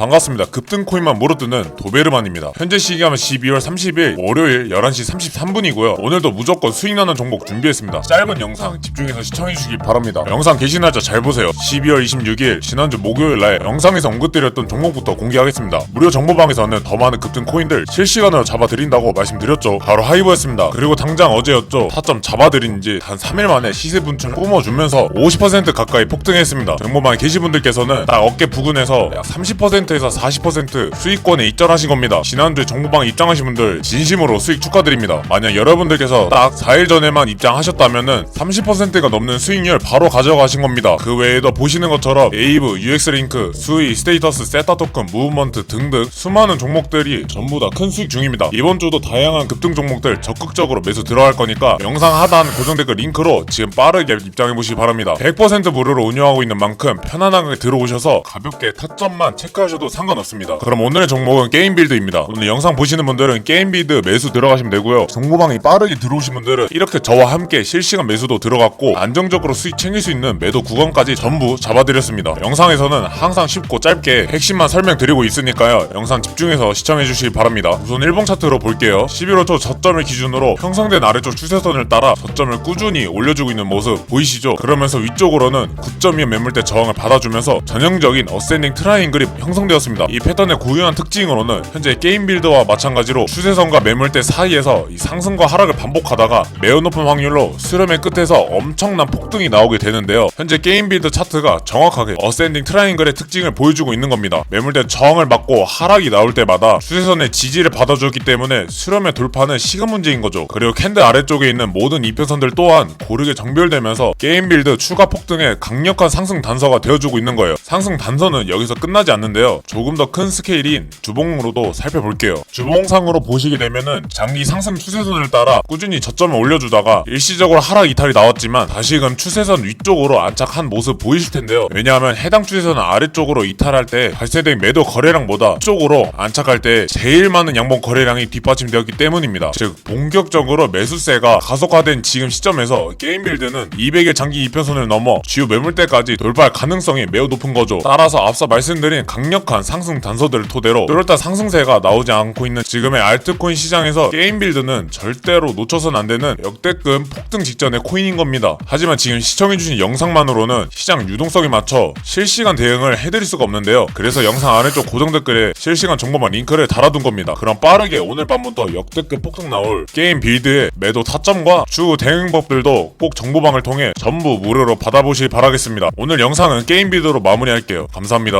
반갑습니다. 급등 코인만 물어뜯는 도베르만입니다. 현재 시기하면 12월 30일 월요일 11시 33분이고요. 오늘도 무조건 수익 나는 종목 준비했습니다. 짧은 영상 집중해서 시청해 주시기 바랍니다. 영상 게시 날짜 잘 보세요. 12월 26일 지난주 목요일 날 영상에서 언급드렸던 종목부터 공개하겠습니다. 무료 정보방에서는 더 많은 급등 코인들 실시간으로 잡아드린다고 말씀드렸죠. 바로 하이버였습니다. 그리고 당장 어제였죠. 타점 잡아드린 지한 3일 만에 시세 분출 뿜어주면서 50% 가까이 폭등했습니다. 정보방 계시분들께서는 딱 어깨 부근에서 약 30% 에서 40% 수익권에 입절하신 겁니다. 지난주에 정보방 입장하신 분들 진심으로 수익 축하드립니다. 만약 여러분들께서 딱 4일 전에만 입장하셨다면은 30%가 넘는 수익률 바로 가져가신 겁니다. 그 외에도 보시는 것처럼 에이브, UX링크, 수익, 스테이터스, 세타 토큰, 무브먼트 등등 수많은 종목들이 전부 다 큰 수익 중입니다. 이번 주도 다양한 급등 종목들 적극적으로 매수 들어갈 거니까 영상 하단 고정 댓글 링크로 지금 빠르게 입장해 보시기 바랍니다. 100% 무료로 운영하고 있는 만큼 편안하게 들어오셔서 가볍게 타점만 체크하셔도 상관없습니다. 그럼 오늘의 종목은 게임 빌드입니다. 오늘 영상 보시는 분들은 게임 빌드 매수 들어가시면 되고요. 정보방이 빠르게 들어오신 분들은 이렇게 저와 함께 실시간 매수도 들어갔고 안정적으로 수익 챙길 수 있는 매도 구간까지 전부 잡아드렸습니다. 영상에서는 항상 쉽고 짧게 핵심만 설명드리고 있으니까요. 영상 집중해서 시청해 주시기 바랍니다. 우선 일봉 차트로 볼게요. 11월 초 저점을 기준으로 형성된 아래쪽 추세선을 따라 저점을 꾸준히 올려주고 있는 모습 보이시죠? 그러면서 위쪽으로는 9.2 매물대 저항을 받아주면서 전형적인 어센딩 트라이앵글이 형성 되었습니다. 이 패턴의 고유한 특징으로는 현재 게임 빌드와 마찬가지로 추세선과 매물대 사이에서 이 상승과 하락을 반복하다가 매우 높은 확률로 수렴의 끝에서 엄청난 폭등이 나오게 되는데요. 현재 게임 빌드 차트가 정확하게 어센딩 트라이앵글의 특징을 보여주고 있는 겁니다. 매물대 저항을 받고 하락이 나올 때마다 추세선의 지지를 받아주기 때문에 수렴의 돌파는 시간 문제인 거죠. 그리고 캔들 아래쪽에 있는 모든 이평선들 또한 고르게 정별되면서 게임 빌드 추가 폭등에 강력한 상승 단서가 되어주고 있는 거예요. 상승 단서는 여기서 끝나지 않는데요. 조금 더 큰 스케일인 주봉으로도 살펴볼게요. 주봉상으로 보시게 되면은 장기 상승 추세선을 따라 꾸준히 저점을 올려주다가 일시적으로 하락 이탈이 나왔지만 다시금 추세선 위쪽으로 안착한 모습 보이실 텐데요. 왜냐하면 해당 추세선 아래쪽으로 이탈할 때 발생된 매도 거래량보다 쪽으로 안착할 때 제일 많은 양봉 거래량이 뒷받침되었기 때문입니다. 즉 본격적으로 매수세가 가속화된 지금 시점에서 게임 빌드는 200의 장기 이평선을 넘어 주요 매물대까지 돌파할 가능성이 매우 높은 거죠. 따라서 앞서 말씀드린 강력 한 상승 단서들을 토대로 뚜렷한 상승세가 나오지 않고 있는 지금의 알트코인 시장에서 게임 빌드는 절대로 놓쳐선 안 되는 역대급 폭등 직전의 코인인 겁니다. 하지만 지금 시청해주신 영상만으로는 시장 유동성에 맞춰 실시간 대응을 해드릴 수가 없는데요. 그래서 영상 아래쪽 고정 댓글에 실시간 정보만 링크를 달아둔 겁니다. 그럼 빠르게 오늘 밤부터 역대급 폭등 나올 게임 빌드의 매도 타점과 추후 대응법들도 꼭 정보방을 통해 전부 무료로 받아보시기 바라겠습니다. 오늘 영상은 게임 빌드로 마무리할게요. 감사합니다.